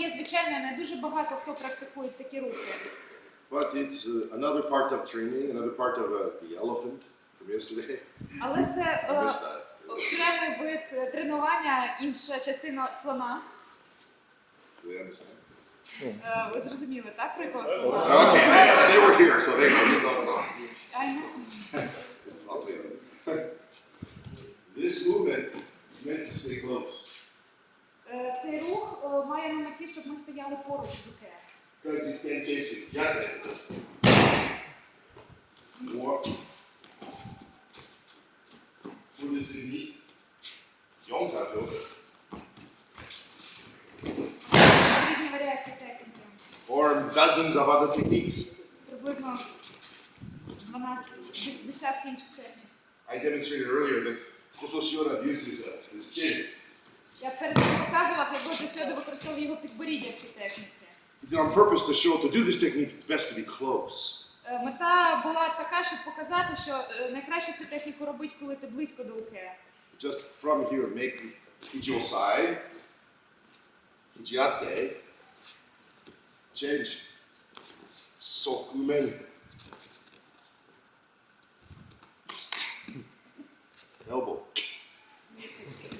є звичайною, не дуже багато хто практикує такі рухи. But it's uh, another part of training, another part of uh, the elephant from yesterday. Але це I е, that. окремий вид е, тренування, інша частина слона. Do they understand? Е, Ви зрозуміли, так, про якого слона? Okay, they, they were here, so they know. You don't. I know. I'll tell you. This movement is meant to stay close. Е, Цей рух е, має на меті, щоб ми стояли поруч з Уке. Because you can't chase it. Just More. What does it need? Don't touch it. Різні варіації техніки. Or dozens of other techniques. Приблизно 12 десятки інших технік. I demonstrated earlier that Kososiora uses uh, his chin. Сьогодні використовував його підборіддя в цій техніці. On purpose to show to do this technique, it's best to be close. Е, Мета була така, щоб показати, що е, найкраще цю техніку робити, коли ти близько до Уке. Just from here, make Ichiosai, Ichiate, change, Sokumen. Elbow.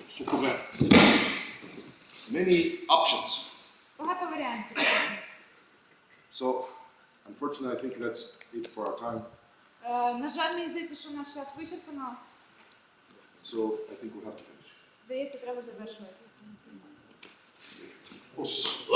Sokumen. Many options. Багато варіантів. So, unfortunately, I think that's it for our time. Е, На жаль, мені здається, що наш час вичерпано. So, I think we'll have to finish. Здається, треба завершувати. Ось!